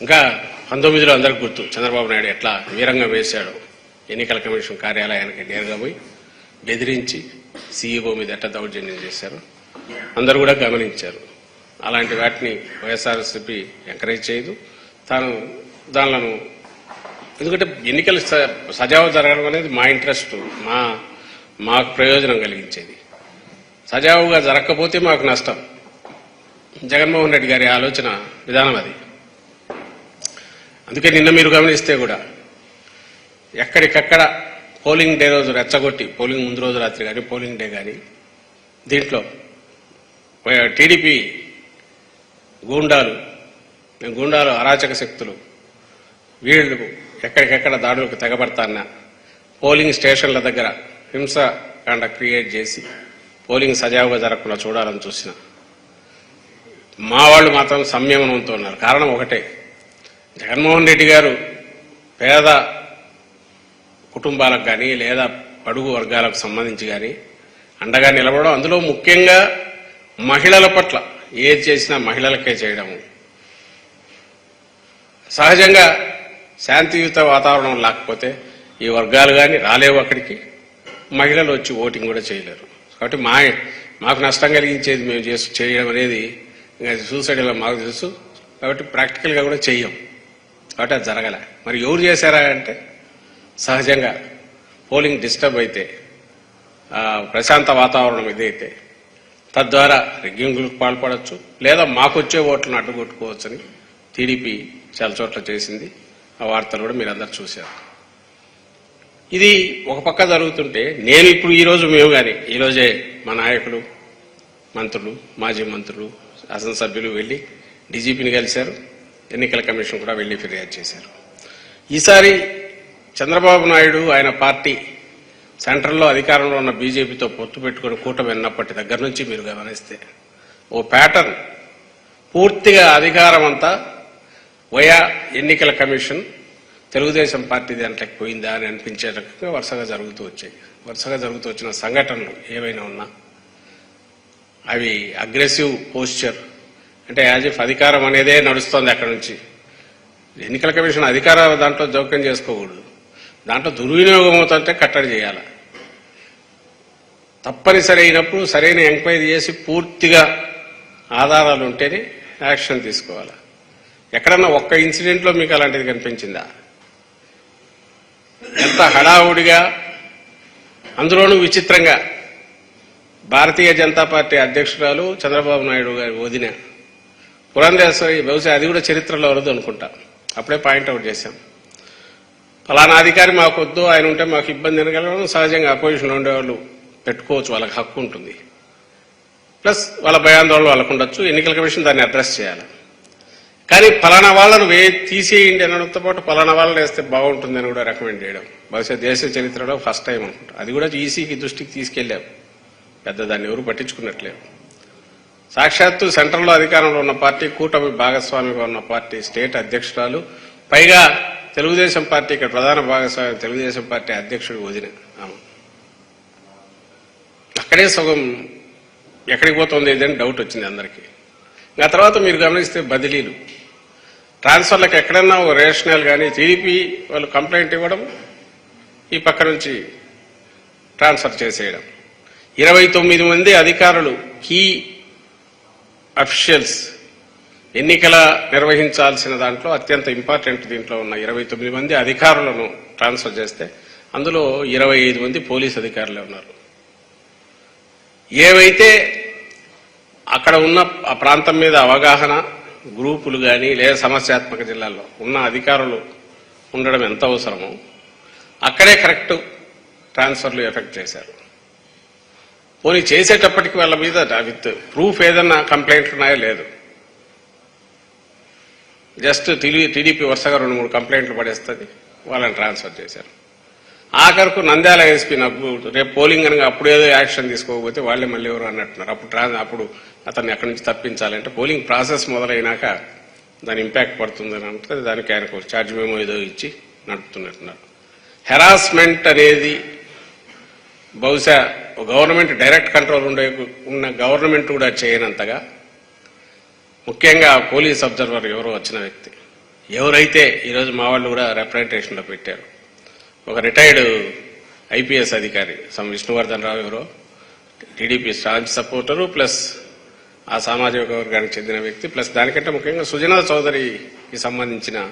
ఇంకా పంతొమ్మిదిలో అందరికి గుర్తు. చంద్రబాబు నాయుడు ఎట్లా వీరంగా వేశాడు. ఎన్నికల కమిషన్ కార్యాలయానికి నేరుగా పోయి బెదిరించి సీఈఓ మీద ఎట్లా దౌర్జన్యం చేశారు? అందరూ కూడా గమనించారు. అలాంటి వాటిని వైఎస్ఆర్ఎస్పి ఎంకరేజ్ చేయదు. తాను దానిలను ఎందుకంటే ఎన్నికలు సజావు జరగడం అనేది మా ఇంట్రెస్ట్ మా మాకు ప్రయోజనం కలిగించేది. సజావుగా జరగకపోతే మాకు నష్టం. జగన్మోహన్ రెడ్డి గారి ఆలోచన విధానం అది. అందుకే నిన్న మీరు గమనిస్తే కూడా ఎక్కడికక్కడ పోలింగ్ డే రోజు రెచ్చగొట్టి పోలింగ్ ముందు రోజు రాత్రి కానీ పోలింగ్ డే కానీ దీంట్లో టీడీపీ గూండాలు గూండాలు అరాచక శక్తులు వీళ్ళు ఎక్కడికెక్కడ దాడులకు తెగబడతాన్న పోలింగ్ స్టేషన్ల దగ్గర హింసకాండ క్రియేట్ చేసి పోలింగ్ సజావుగా జరగకుండా చూడాలని చూసిన. మా వాళ్ళు మాత్రం సంయమనంతో ఉన్నారు. కారణం ఒకటే. జగన్మోహన్ రెడ్డి గారు పేద కుటుంబాలకు కానీ లేదా అడుగు వర్గాలకు సంబంధించి కానీ అండగా నిలబడడం. అందులో ముఖ్యంగా మహిళల పట్ల ఏది చేసినా మహిళలకే చేయడము. సహజంగా శాంతియుత వాతావరణం లేకపోతే ఈ వర్గాలు కానీ రాలేవు అక్కడికి. మహిళలు వచ్చి ఓటింగ్ కూడా చేయలేరు. కాబట్టి మా మాకు నష్టం కలిగించేది మేము చేసి చేయడం అనేది ఇంకా సూసైడ్ మాకు తెలుసు. కాబట్టి ప్రాక్టికల్గా కూడా చెయ్యం. కాబట్టి అది జరగలే. మరి ఎవరు చేశారా అంటే సహజంగా పోలింగ్ డిస్టర్బ్ అయితే ప్రశాంత వాతావరణం ఇదైతే తద్వారా రిగ్గింగులకు పాల్పడవచ్చు లేదా మాకొచ్చే ఓట్లను అడ్డుకొట్టుకోవచ్చని టీడీపీ చాలా చోట్ల చేసింది. ఆ వార్తలు కూడా మీరు అందరు చూశారు. ఇది ఒక పక్క జరుగుతుంటే నేను ఇప్పుడు ఈరోజు మేము కానీ ఈరోజే మా నాయకులు మంత్రులు మాజీ మంత్రులు శాసనసభ్యులు వెళ్ళి డీజీపీని కలిశారు. ఎన్నికల కమిషన్ కూడా వెళ్ళి ఫిర్యాదు చేశారు. ఈసారి చంద్రబాబు నాయుడు ఆయన పార్టీ సెంట్రల్లో అధికారంలో ఉన్న బీజేపీతో పొత్తు పెట్టుకుని కూటమి విన్నప్పటి దగ్గర నుంచి మీరు గమనిస్తే ఓ ప్యాటర్న్ పూర్తిగా అధికారం అంతా వయా ఎన్నికల కమిషన్ తెలుగుదేశం పార్టీ దాంట్లోకి పోయిందా అని అనిపించే రకంగా వరుసగా జరుగుతూ వచ్చాయి. వరుసగా జరుగుతూ వచ్చిన సంఘటనలు ఏవైనా ఉన్నా అవి అగ్రెసివ్ పోస్చర్ అంటే యాజ్ ఇఫ్ అధికారం అనేదే నడుస్తోంది అక్కడ నుంచి. ఎన్నికల కమిషన్ అధికార దాంట్లో జోక్యం చేసుకోకూడదు. దాంట్లో దుర్వినియోగం అవుతుంటే కట్టడి చేయాలి. తప్పనిసరి అయినప్పుడు సరైన ఎంక్వైరీ చేసి పూర్తిగా ఆధారాలు ఉంటేనే యాక్షన్ తీసుకోవాలి. ఎక్కడన్నా ఒక్క ఇన్సిడెంట్లో మీకు అలాంటిది కనిపించిందా? ఎంత హడావుడిగా అందులోనూ విచిత్రంగా భారతీయ జనతా పార్టీ అధ్యక్షురాలు చంద్రబాబు నాయుడు గారి వదిన పురంధేశ్వరి బహుశా అది కూడా చరిత్రలో వరదు అనుకుంటా. అప్పుడే పాయింట్అవుట్ చేశాం. ఫలానా అధికారి మాకు వద్దు ఆయన ఉంటే మాకు ఇబ్బంది అనగలడం సహజంగా అపోజిషన్లో ఉండేవాళ్ళు పెట్టుకోవచ్చు వాళ్ళకి హక్కు ఉంటుంది. ప్లస్ వాళ్ళ భయాందోళన వాళ్ళకు ఉండొచ్చు ఎన్నికల కమిషన్ దాన్ని అడ్రస్ చేయాలి. కానీ ఫలానా వాళ్ళను వే తీసేయండి అనడంతో పాటు ఫలానా వాళ్ళని వేస్తే బాగుంటుందని కూడా రికమెండ్ చేయడం. బహుశా దేశ చరిత్రలో ఫస్ట్ టైం అనుకుంటా. అది కూడా ఈసీకి దృష్టికి తీసుకెళ్ళాం పెద్ద దాన్ని ఎవరు పట్టించుకున్నట్లేదు. సాక్షాత్తు సెంట్రల్లో అధికారంలో ఉన్న పార్టీ కూటమి భాగస్వామిగా ఉన్న పార్టీ స్టేట్ అధ్యక్షురాలు. పైగా తెలుగుదేశం పార్టీ ఇక్కడ ప్రధాన భాగస్వామి తెలుగుదేశం పార్టీ అధ్యక్షుడు వదిన అక్కడే సగం ఎక్కడికి పోతుంది ఇదని డౌట్ వచ్చింది అందరికీ. ఆ తర్వాత మీరు గమనిస్తే బదిలీలు. ట్రాన్స్ఫర్లకు ఎక్కడన్నా ఒక రేషనల్ కానీ టీడీపీ వాళ్ళు కంప్లైంట్ ఇవ్వడం ఈ పక్క నుంచి ట్రాన్స్ఫర్ చేసేయడం. ఇరవై తొమ్మిది మంది అధికారులు కీ అఫీషియల్స్ ఎన్నికల నిర్వహించాల్సిన దాంట్లో అత్యంత ఇంపార్టెంట్ దీంట్లో ఉన్న ఇరవై తొమ్మిది మంది అధికారులను ట్రాన్స్ఫర్ చేస్తే అందులో ఇరవై ఐదు మంది పోలీస్ అధికారులే ఉన్నారు. ఏవైతే అక్కడ ఉన్న ఆ ప్రాంతం మీద అవగాహన గ్రూపులు కానీ లేదా సమస్యాత్మక జిల్లాల్లో ఉన్న అధికారులు ఉండడం ఎంత అవసరమో అక్కడే కరెక్ట్ ట్రాన్స్ఫర్లు ఎఫెక్ట్ చేశారు. పోనీ చేసేటప్పటికి వాళ్ళ మీద విత్ ప్రూఫ్ ఏదన్నా కంప్లైంట్లు ఉన్నాయో? లేదు. జస్ట్ టీడీపీ వరుసగా రెండు మూడు కంప్లైంట్లు పడేస్తుంది. వాళ్ళని ట్రాన్స్ఫర్ చేశారు. ఆఖరకు నంద్యాల ఎస్పీ నాకు రేపు పోలింగ్ అనగా అప్పుడు ఏదో యాక్షన్ తీసుకోకపోతే వాళ్ళే మళ్ళీ ఎవరు అన్నట్టున్నారు. అప్పుడు ట్రాన్స్ అప్పుడు అతన్ని అక్కడి నుంచి తప్పించాలంటే పోలింగ్ ప్రాసెస్ మొదలైనాక దాని ఇంపాక్ట్ పడుతుందని అంటే దానికి ఆయనకు ఛార్జ్ మేమో ఏదో ఇచ్చి నడుపుతున్నట్టున్నారు. హెరాస్మెంట్ అనేది బహుశా గవర్నమెంట్ డైరెక్ట్ కంట్రోల్ ఉండే ఉన్న గవర్నమెంట్ కూడా చేయనంతగా ముఖ్యంగా పోలీస్ అబ్జర్వర్ ఎవరో వచ్చిన వ్యక్తి. ఎవరైతే ఈరోజు మా వాళ్ళు కూడా రిప్రజెంటేషన్లో పెట్టారు. ఒక రిటైర్డ్ ఐపీఎస్ అధికారి సమ్ విష్ణువర్ధన్ రావు ఎవరో టీడీపీ స్టాంచ్ సపోర్టరు ప్లస్ ఆ సామాజిక వర్గానికి చెందిన వ్యక్తి ప్లస్ దానికంటే ముఖ్యంగా సుజనా చౌదరికి సంబంధించిన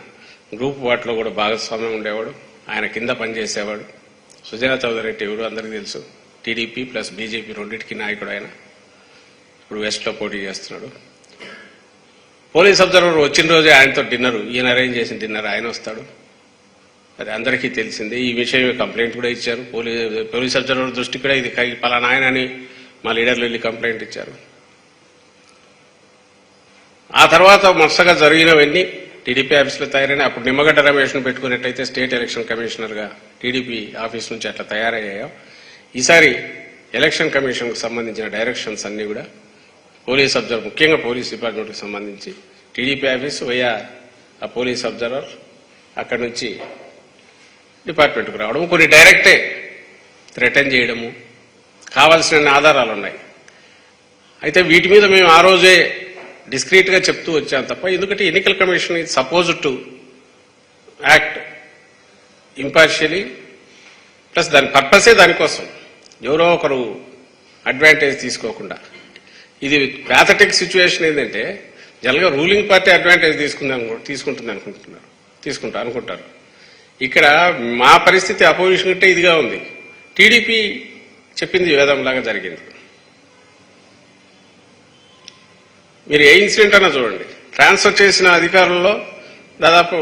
గ్రూప్ వాటిలో కూడా భాగస్వామ్యం ఉండేవాడు. ఆయన కింద పనిచేసేవాడు. సుజనా చౌదరి రెడ్డి ఎవరు అందరికీ తెలుసు. టీడీపీ ప్లస్ బీజేపీ రెండింటికి నాయకుడు ఆయన. ఇప్పుడు వెస్ట్లో పోటీ చేస్తున్నాడు. పోలీస్ అబ్జర్వర్ వచ్చిన రోజే ఆయనతో డిన్నర్. ఈయన అరేంజ్ చేసిన డిన్నర్ ఆయన వస్తాడు. అది అందరికీ తెలిసిందే. ఈ విషయం కంప్లైంట్ కూడా ఇచ్చారు. పోలీస్ పోలీస్ అబ్జర్వర్ దృష్టి కూడా ఇది పలానా ఆయన అని మా లీడర్లు వెళ్ళి కంప్లైంట్ ఇచ్చారు. ఆ తర్వాత వరుసగా జరిగినవన్నీ టీడీపీ ఆఫీసులో తయారైన అప్పుడు నిమ్మగడ్డ రమేష్ను పెట్టుకున్నట్టయితే స్టేట్ ఎలక్షన్ కమిషనర్గా టీడీపీ ఆఫీస్ నుంచి అట్లా తయారయ్యాయో ఈసారి ఎలక్షన్ కమిషన్కు సంబంధించిన డైరెక్షన్స్ అన్ని కూడా పోలీస్ అబ్జర్వర్ ముఖ్యంగా పోలీస్ డిపార్ట్మెంట్కి సంబంధించి టీడీపీ ఆఫీస్ వయా ఆ పోలీస్ అబ్జర్వర్ అక్కడి నుంచి డిపార్ట్మెంట్కి రావడం కొన్ని డైరెక్టే రిటర్న్ చేయడము. కావాల్సిన ఆధారాలు ఉన్నాయి అయితే వీటి మీద మేము ఆ రోజే డిస్క్రీట్గా చెప్తూ వచ్చాం తప్ప ఎందుకంటే ఎన్నికల కమిషన్ ఇది suppose to act impartially plus దాని పర్పసే దానికోసం. ఎవరో ఒకరు అడ్వాంటేజ్ తీసుకోకుండా. ఇది ప్యాథటిక్ సిచ్యువేషన్ ఏంటంటే జనరల్గా రూలింగ్ పార్టీ అడ్వాంటేజ్ తీసుకుందాం తీసుకుంటుంది అనుకుంటున్నారు తీసుకుంటా అనుకుంటారు. ఇక్కడ మా పరిస్థితి అపోజిషన్ అంటే ఇదిగా ఉంది. టీడీపీ చెప్పింది వేదంలాగా జరిగింది. మీరు ఏ ఇన్సిడెంట్ అన్నా చూడండి. ట్రాన్స్ఫర్ చేసిన అధికారుల్లో దాదాపు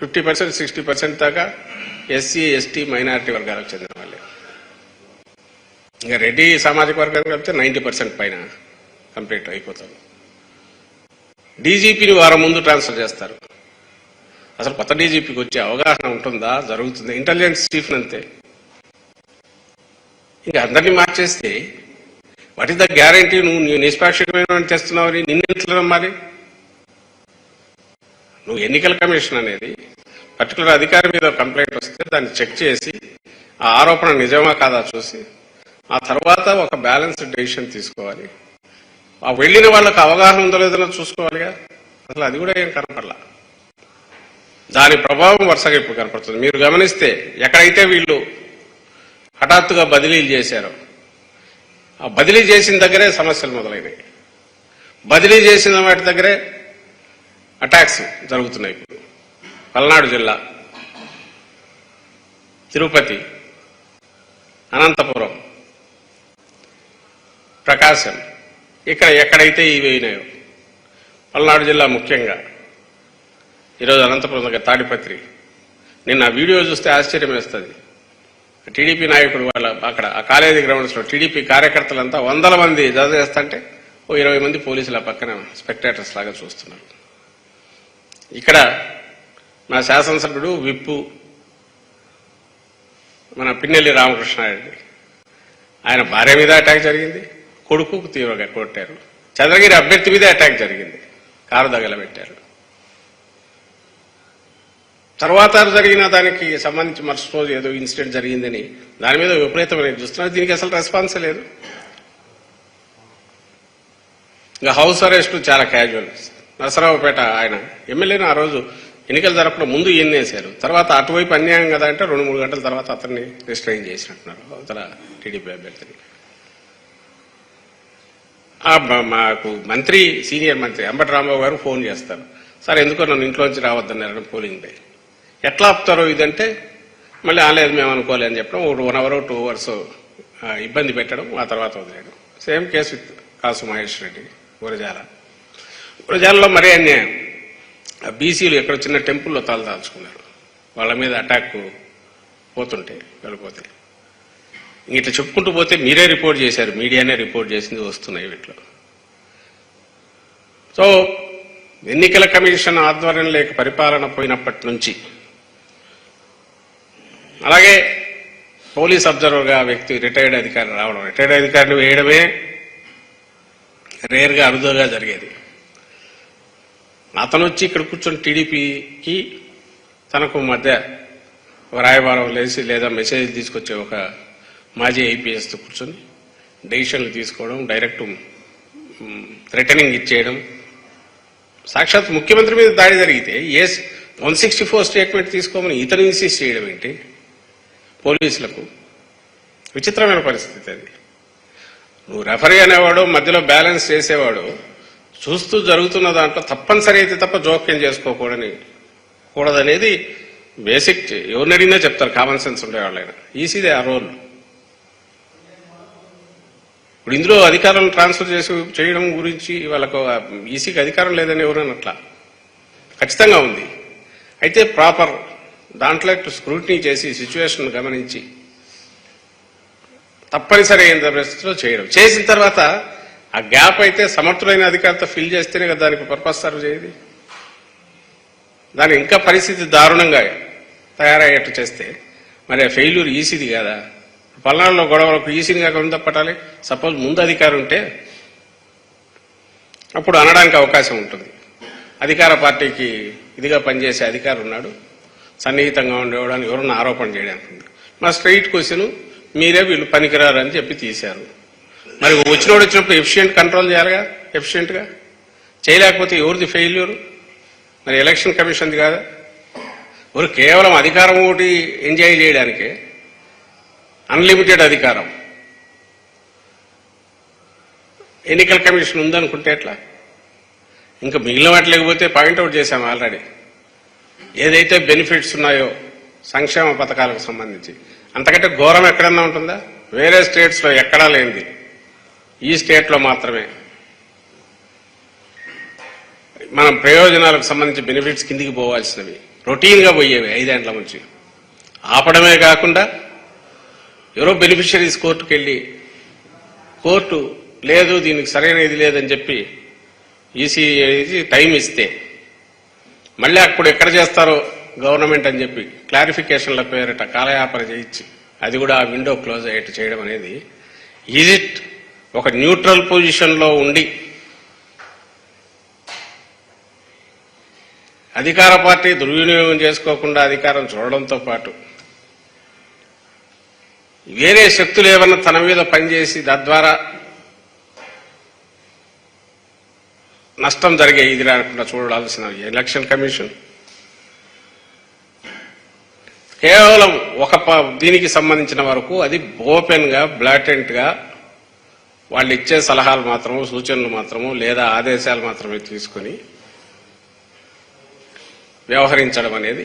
ఫిఫ్టీ పర్సెంట్ సిక్స్టీ పర్సెంట్ దాకా ఎస్సీ ఎస్టీ మైనారిటీ వర్గాలకు చెందిన ఇంకా రెడ్డి సామాజిక వర్గానికి కలిపితే నైంటీ పర్సెంట్ పైన కంప్లీట్ అయిపోతారు డీజీపీని వారం ముందు ట్రాన్స్ఫర్ చేస్తారు. అసలు కొత్త డీజీపీకి వచ్చే అవగాహన ఉంటుందా? జరుగుతుంది? ఇంటెలిజెన్స్ చీఫ్ అంతే. ఇంకా అందరినీ మార్చేస్తే వాట్ ఇస్ ద గ్యారంటీ నువ్వు నువ్వు నిష్పాక్షికమైన చేస్తున్నావు అని నిన్నెట్లు నమ్మాలి? నువ్వు ఎన్నికల కమిషన్ అనేది పర్టికులర్ అధికారి మీద కంప్లైంట్ వస్తే దాన్ని చెక్ చేసి ఆ ఆరోపణ నిజమా కాదా చూసి ఆ తర్వాత ఒక బ్యాలెన్స్డ్ డెసిషన్ తీసుకోవాలి. ఆ వెళ్ళిన వాళ్ళకి అవగాహన ఉందో లేదో చూసుకోవాలిగా అసలు అది కూడా ఏం కనపడలా. దాని ప్రభావం వరుసగా ఇప్పుడు కనపడుతుంది. మీరు గమనిస్తే ఎక్కడైతే వీళ్ళు హఠాత్తుగా బదిలీలు చేశారో ఆ బదిలీ చేసిన దగ్గరే సమస్యలు మొదలైనవి బదిలీ చేసిన వాటి దగ్గరే అటాక్స్ జరుగుతున్నాయి ఇప్పుడు. పల్నాడు జిల్లా తిరుపతి అనంతపురం ప్రకాశం. ఇక్కడ ఎక్కడైతే ఇవి అయినాయో. పల్నాడు జిల్లా ముఖ్యంగా. ఈరోజు అనంతపురం దగ్గర తాడిపత్రి. నిన్న ఆ వీడియో చూస్తే ఆశ్చర్యం వేస్తుంది. టీడీపీ నాయకుడు వాళ్ళ అక్కడ ఆ కాలేజీ గ్రౌండ్స్లో టీడీపీ కార్యకర్తలంతా వందల మంది జత చేస్తుంటే ఓ ఇరవై మంది పోలీసుల పక్కన స్పెక్టేటర్స్ లాగా చూస్తున్నారు. ఇక్కడ మా శాసనసభ్యుడు విప్పు మన పిన్నెల్లి రామకృష్ణారెడ్డి. ఆయన భార్య మీద అటాక్ జరిగింది. కొడుకుకు తీవ్రంగా కొట్టారు. చంద్రగిరి అభ్యర్థి మీదే అటాక్ జరిగింది. కారు తగలబెట్టారు. తర్వాత జరిగిన దానికి సంబంధించి మరుసటి రోజు ఏదో ఇన్సిడెంట్ జరిగిందని దాని మీద విపరీతమైన చూస్తున్నారు దీనికి అసలు రెస్పాన్స్ లేదు. ఇంకా హౌస్ అరెస్ట్ చాలా క్యాజువల్ నరసరావుపేట ఆయన ఎమ్మెల్యేని ఆ రోజు ఎన్నికలు జరపకుండా ముందు ఈయన వేశారు తర్వాత అటువైపు అన్యాయం కదా అంటే రెండు మూడు గంటల తర్వాత అతన్ని రిస్ట్రైన్ చేసినట్టున్నారు. అవతల టీడీపీ అభ్యర్థిని. మాకు మంత్రి సీనియర్ మంత్రి అంబటి రాంబాబు గారు ఫోన్ చేస్తారు. సార్ ఎందుకో నన్ను ఇంట్లోంచి రావద్దన్నారు పోలింగ్ డే. ఎట్లా ఆపుతారో ఇదంటే మళ్ళీ ఆలేదు మేము అనుకోలే అని చెప్పడం ఒక వన్ అవర్ టూ అవర్స్ ఇబ్బంది పెట్టడం ఆ తర్వాత వదిలేయడం. Same case with Kasu Mahesh Reddy Gurazala. గురజాలలో మరీ అన్యాయం. బీసీలు ఎక్కడ చిన్న టెంపుల్లో తలదాల్చుకున్నారు వాళ్ళ మీద అటాక్ పోతుంటే వెళ్ళిపోతే. ఇట్లా చెప్పుకుంటూ పోతే మీరే రిపోర్ట్ చేశారు. మీడియానే రిపోర్ట్ చేసింది వస్తున్నాయి వీటిలో. సో ఎన్నికల కమిషన్ ఆధ్వర్యం లేక పరిపాలన పోయినప్పటి నుంచి అలాగే పోలీస్ అబ్జర్వర్గా వ్యక్తి రిటైర్డ్ అధికారి రావడం. రిటైర్డ్ అధికారిని వేయడమే రేర్గా అరుదుగా జరిగేది. అతను వచ్చి ఇక్కడ కూర్చొని టీడీపీకి తనకు మధ్య రాయబారం లేచి లేదా మెసేజ్ తీసుకొచ్చే ఒక మాజీ ఐపీఎస్తో కూర్చొని డెసిషన్లు తీసుకోవడం డైరెక్ట్ థ్రెటనింగ్ ఇచ్చేయడం. సాక్షాత్ ముఖ్యమంత్రి మీద దాడి జరిగితే A one sixty four statement తీసుకోమని ఇతను ఇన్సిస్ట్ చేయడం ఏంటి? పోలీసులకు విచిత్రమైన పరిస్థితి అది. నువ్వు రెఫరీ అనేవాడు మధ్యలో బ్యాలెన్స్ చేసేవాడు చూస్తూ జరుగుతున్న దాంట్లో తప్పనిసరి అయితే తప్ప జోక్యం చేసుకోకూడని కూడదనేది బేసిక్ ఎవరినడిగినా చెప్తారు కామన్ సెన్స్ ఉండేవాళ్ళైనా. ఈసీదే ఆ రోల్ ఇప్పుడు ఇందులో అధికారాలను ట్రాన్స్ఫర్ చేసి చేయడం గురించి వాళ్ళకు ఈసీకి అధికారం లేదని ఎవరైనా అట్లా? ఖచ్చితంగా ఉంది. అయితే ప్రాపర్ దాంట్లో స్క్రూటినీ చేసి సిచ్యువేషన్ గమనించి తప్పనిసరి అయిన పరిస్థితిలో చేయడం. చేసిన తర్వాత ఆ గ్యాప్ అయితే సమర్థులైన అధికారితో ఫిల్ చేస్తేనే కదా దానికి పర్పస్ సర్వ్ చేయదు? దాని ఇంకా పరిస్థితి దారుణంగా తయారయ్యేట్టు చేస్తే మరి ఆ ఫెయిల్యూర్ ఈసీది కదా? పల్నాడులో గొడవలకు ఈసీని కాక ఉందా పట్టాలి? సపోజ్ ముందు అధికారం ఉంటే అప్పుడు అనడానికి అవకాశం ఉంటుంది. అధికార పార్టీకి ఇదిగా పనిచేసే అధికారు ఉన్నాడు. సన్నిహితంగా ఉండేవాడు ఎవరన్నా ఆరోపణ చేయడానికి ఉంది. మా స్ట్రైట్ క్వశ్చన్ మీరే వీళ్ళు పనికిరారు అని చెప్పి తీశారు. మరి వచ్చినోడు వచ్చినప్పుడు ఎఫిషియెంట్ కంట్రోల్ చేయాలిగా? ఎఫిషియెంట్గా? చేయలేకపోతే ఎవరిది ఫెయిల్యూర్? మరి ఎలక్షన్ కమిషన్ది కాదా? ఎవరు కేవలం అధికారం ఒకటి ఎంజాయ్ చేయడానికే అన్లిమిటెడ్ అధికారం. ఎన్నికల కమిషన్ ఉందనుకుంటే ఎట్లా? ఇంకా మిగిలిన వాటి లేకపోతే పాయింట్అవుట్ చేశాం ఆల్రెడీ. ఏదైతే బెనిఫిట్స్ ఉన్నాయో సంక్షేమ పథకాలకు సంబంధించి. అంతకంటే ఘోరం ఎక్కడన్నా ఉంటుందా? వేరే స్టేట్స్లో ఎక్కడా లేనిది. ఈ స్టేట్లో మాత్రమే. మనం ప్రయోజనాలకు సంబంధించి బెనిఫిట్స్ కిందికి పోవాల్సినవి. రొటీన్గా పోయేవి ఐదేండ్ల నుంచి. ఆపడమే కాకుండా ఎవరో బెనిఫిషరీస్ కోర్టుకు వెళ్ళి కోర్టు లేదు దీనికి సరైన ఇది లేదని చెప్పి ఈసీ టైం ఇస్తే మళ్ళీ అప్పుడు ఎక్కడ చేస్తారో గవర్నమెంట్ అని చెప్పి క్లారిఫికేషన్ల పేరిట కాలయాపన చేయించి అది కూడా ఆ విండో క్లోజ్ అయ్యేట్టు చేయడం అనేది ఈజ్ ఇట్ ఒక న్యూట్రల్ పొజిషన్లో ఉండి అధికార పార్టీ దుర్వినియోగం చేసుకోకుండా అధికారం చూడడంతో పాటు వేరే శక్తులు ఏమన్నా తన మీద పనిచేసి తద్వారా నష్టం జరిగే ఇది రాకుండా చూడాల్సిన ఎలక్షన్ కమిషన్. కేవలం ఒక ప- దీనికి సంబంధించిన వరకు అది ఓపెన్గా బ్లాటెంట్గా వాళ్ళు ఇచ్చే సలహాలు మాత్రము సూచనలు మాత్రము లేదా ఆదేశాలు మాత్రమే తీసుకుని వ్యవహరించడం అనేది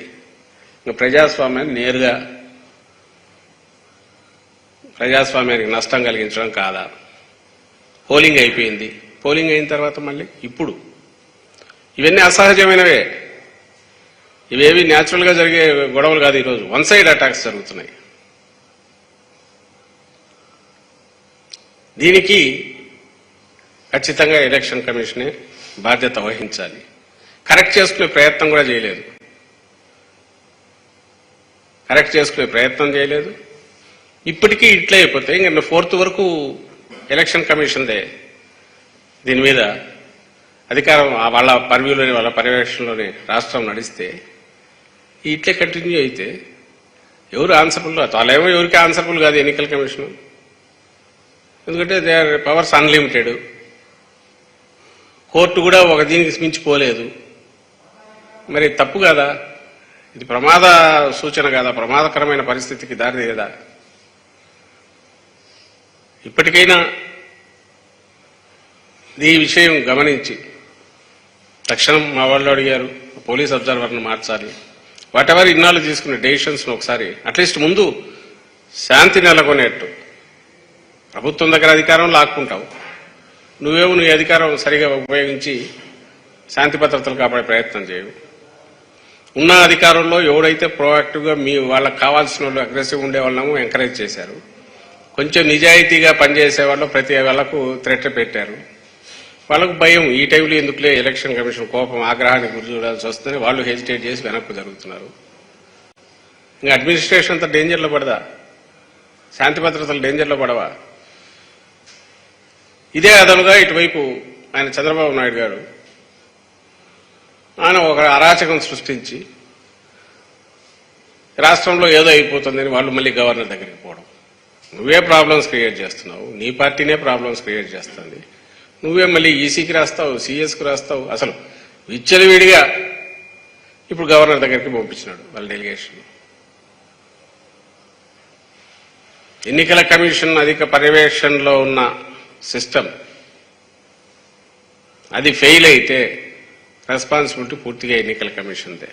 ఇంకా ప్రజాస్వామ్యాన్ని నేరుగా ప్రజాస్వామ్యానికి నష్టం కలిగించడం కాదా? పోలింగ్ అయిపోయింది. పోలింగ్ అయిన తర్వాత మళ్ళీ ఇప్పుడు. ఇవన్నీ అసహజమైనవే. ఇవేవి న్యాచురల్గా జరిగే గొడవలు కాదు ఈరోజు. వన్ సైడ్ అటాక్స్ జరుగుతున్నాయి. దీనికి ఖచ్చితంగా ఎలక్షన్ కమిషనే బాధ్యత వహించాలి. కరెక్ట్ చేసుకునే ప్రయత్నం కూడా చేయలేదు. కరెక్ట్ చేసుకునే ప్రయత్నం చేయలేదు. ఇప్పటికీ ఇట్లా అయిపోతే ఇంకా ఫోర్త్ వరకు ఎలక్షన్ కమిషన్దే దీని మీద. అధికారం వాళ్ళ పర్వ్యూలోని వాళ్ళ పర్యవేక్షణలోని రాష్ట్రం నడిస్తే ఇట్లే కంటిన్యూ అయితే ఎవరు ఆన్సర్బుల్? వాళ్ళేమో ఎవరికి ఆన్సర్బుల్ కాదు ఎన్నికల కమిషన్. ఎందుకంటే they are powers unlimited. Court కూడా ఒక దీనికి మించిపోలేదు. మరి తప్పు కదా? ఇది ప్రమాద సూచన కాదా? ప్రమాదకరమైన పరిస్థితికి దారి కదా ఇప్పటికైనా ఈ విషయం గమనించి తక్షణం మా వాళ్ళు అడిగారు పోలీస్ అబ్జర్వర్ను మార్చాలి. వాట్ ఎవర్ ఇన్నాళ్ళు తీసుకునే డెసిషన్స్ను ఒకసారి అట్లీస్ట్ ముందు శాంతి నెలకొనేట్టు. ప్రభుత్వం దగ్గర అధికారం లాక్కుంటావు. నువ్వేమో నీ అధికారం సరిగా ఉపయోగించి శాంతి భద్రతలు కాపాడే ప్రయత్నం చేయవు. ఉన్న అధికారంలో ఎవరైతే ప్రోయాక్టివ్గా మీ వాళ్ళకి కావాల్సిన వాళ్ళు అగ్రెసివ్ ఉండే వాళ్ళము ఎంకరేజ్ చేశారు. కొంచెం నిజాయితీగా పనిచేసే వాళ్ళు ప్రతి వాళ్ళకు థ్రెట్ పెట్టారు. వాళ్ళకు భయం ఈ టైంలో ఎందుకులే ఎలక్షన్ కమిషన్ కోపం ఆగ్రహానికి గురి చూడాల్సి వస్తుంది వాళ్ళు హెజిటేట్ చేసి వెనక్కు జరుగుతున్నారు. ఇంకా అడ్మినిస్ట్రేషన్ అంత డేంజర్లో పడదా? శాంతి భద్రతలు డేంజర్లో పడవా? ఇదే అదనుగా ఇటువైపు ఆయన చంద్రబాబు నాయుడు గారు ఆయన ఒక అరాచకం సృష్టించి రాష్ట్రంలో ఏదో అయిపోతుందని వాళ్ళు మళ్ళీ గవర్నర్ దగ్గరికి పోవడం. నువ్వే ప్రాబ్లమ్స్ క్రియేట్ చేస్తున్నావు నీ పార్టీనే ప్రాబ్లమ్స్ క్రియేట్ చేస్తుంది. నువ్వే మళ్ళీ ఈసీకి రాస్తావు సిఎస్కి రాస్తావు అసలు విచ్చలవిడిగా ఇప్పుడు గవర్నర్ దగ్గరికి పంపించినాడు వాళ్ళ డెలిగేషన్ ఎన్నికల కమిషన్ అధిక పర్యవేక్షణలో ఉన్న సిస్టమ్ అది ఫెయిల్ అయితే రెస్పాన్సిబిలిటీ పూర్తిగా ఎన్నికల కమిషన్దే.